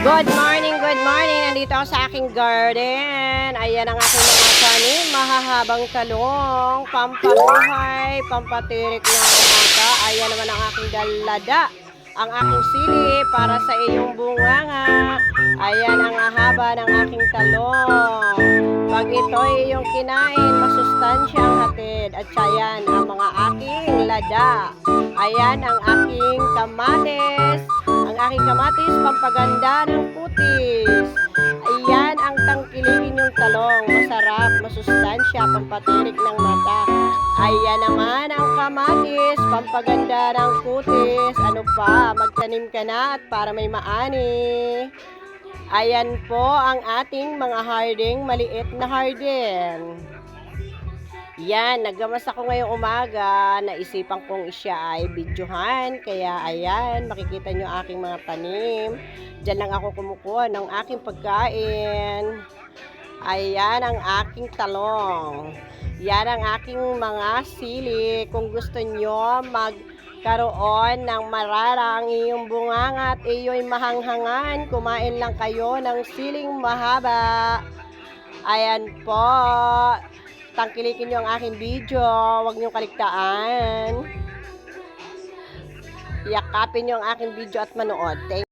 Good morning, good morning. Nandito ako sa aking garden. Ayan ang aking mga tanim. Mahahabang talong, pampabuhay, pampatirik ng mata. Ayan naman ang aking dalada. Ang aking sili para sa iyong bunganga. Ayan ang haba ng aking talong. Pag ito iyong kinain, masustansya hatid. At ayan ang mga aking lada. Ayan ang aking kamatis. Aking kamatis, pampaganda ng putis. Ayan ang tangkilikin yung talong. Masarap, masustansya, pampatirik ng mata. Ayan naman ang kamatis, pampaganda ng kutis. Ano pa, magtanim ka na at para may maani. Ayan po ang ating mga harding, maliit na harding. Yan, naggamas ako ngayong umaga. Naisipan kong siya ay videohan. Kaya ayan, makikita nyo aking mga tanim. Diyan lang ako kumukuha ng aking pagkain. Ayan ang aking talong. Yan ang aking mga sili. Kung gusto nyo magkaroon ng mararang iyong bunganga at iyo'y mahanghangan, kumain lang kayo ng siling mahaba. Ayan po. Tangkilikin nyo ang aking video. Huwag nyo kaligtaan. Yakapin nyo ang aking video at manood. Thank